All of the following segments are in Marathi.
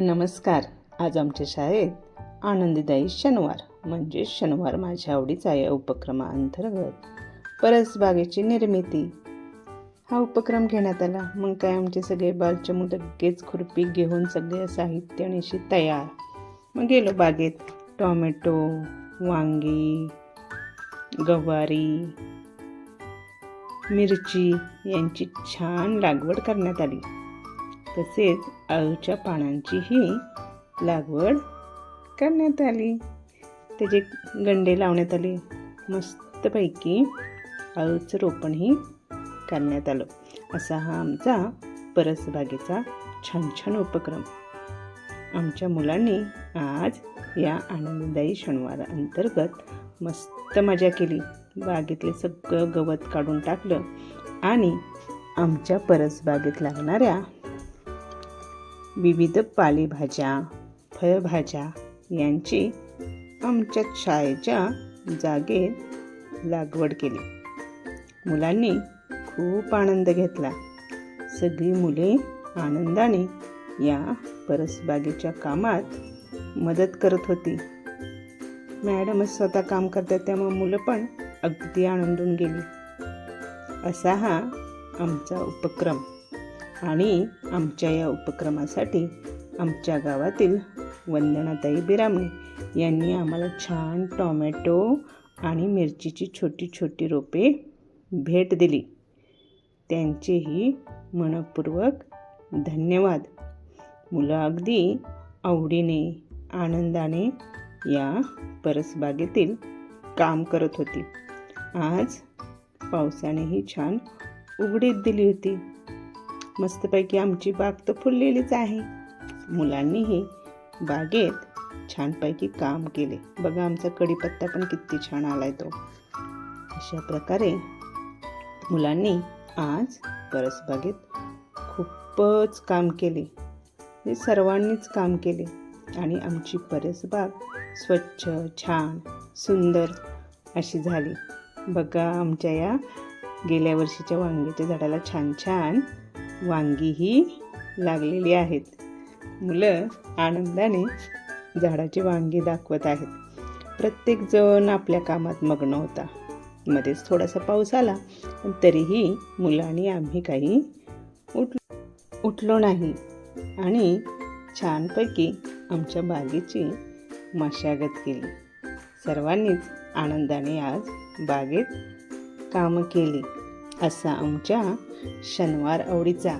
नमस्कार. आज आमच्या शाळेत आनंददायी शनिवार म्हणजे शनिवार माझ्या आवडीचा या उपक्रमाअंतर्गत परसबागेची निर्मिती. हा उपक्रम घेण्यात आला. मग काय आमचे सगळे बालचमू लगेच खुरपी घेऊन सगळे साहित्य निशी तयार. मग गेलो बागेत. टॉमॅटो वांगी गवारी मिरची यांची छान लागवड करण्यात आली. तसेच आळूच्या पानांचीही लागवड करण्यात आली. त्याचे गंडे लावण्यात आले. मस्तपैकी आळूचं रोपणही करण्यात आलं. असा हा आमचा परसबागेचा छान छान उपक्रम. आमच्या मुलांनी आज या आनंददायी शनिवार अंतर्गत मस्त मजा केली. बागेतले सगळं गवत काढून टाकलं आणि आमच्या परसबागेत लागणाऱ्या विविध पालेभाज्या फळभाज्या यांची आमच्या शाळेच्या जागेत लागवड केली. मुलांनी खूप आनंद घेतला. सगळी मुले आनंदाने या परसबागेच्या कामात मदत करत होती. मॅडमच स्वतः काम करतात त्यामुळे मुलं पण अगदी आनंदून गेली. असा हा आमचा उपक्रम. आणि आमच्या या उपक्रमासाठी आमच्या गावातील वंदनाताई बिरामणे यांनी आम्हाला छान टॉमॅटो आणि मिरचीची छोटी छोटी रोपे भेट दिली. त्यांचेही मनपूर्वक धन्यवाद. मुलं अगदी आवडीने आनंदाने या परसबागेतील काम करत होती. आज पावसानेही छान उघडीत दिली होती. मस्तपैकी आमची बाग तर फुललेलीच आहे. मुलांनीही बागेत छानपैकी काम केले. बघा आमचा कढीपत्ता पण किती छान आलाय तो. अशा प्रकारे मुलांनी आज परसबागेत खूपच काम केले. म्हणजे सर्वांनीच काम केले. आणि आमची परसबाग स्वच्छ छान सुंदर अशी झाली. बघा आमच्या या गेल्या वर्षीच्या वांग्याच्या झाडाला छान छान वांगीही लागलेली आहेत. मुलं आनंदाने झाडाची वांगी दाखवत आहेत. प्रत्येकजण आपल्या कामात मग्न होता. मध्येच थोडासा पाऊस आला पण तरीही मुलांनी आम्ही काही उठ उठलो नाही. आणि छानपैकी आमच्या बागेची मशागत केली. सर्वांनीच आनंदाने आज बागेत कामं केली. असा आमच्या शनिवार आवडीचा.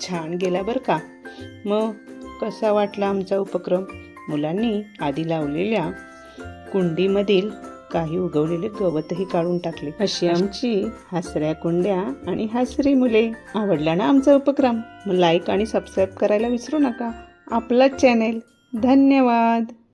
छान गेला बरं का. मग कसा वाटला आमचा उपक्रम? मुलांनी आधी लावलेल्या कुंडीमधील काही उगवलेले गवतही काढून टाकले. अशी आमची हसऱ्या कुंड्या आणि हसरी मुले. आवडला ना आमचा उपक्रम? लाईक आणि सबस्क्राईब करायला विसरू नका. आपलाच चॅनेल धन्यवाद.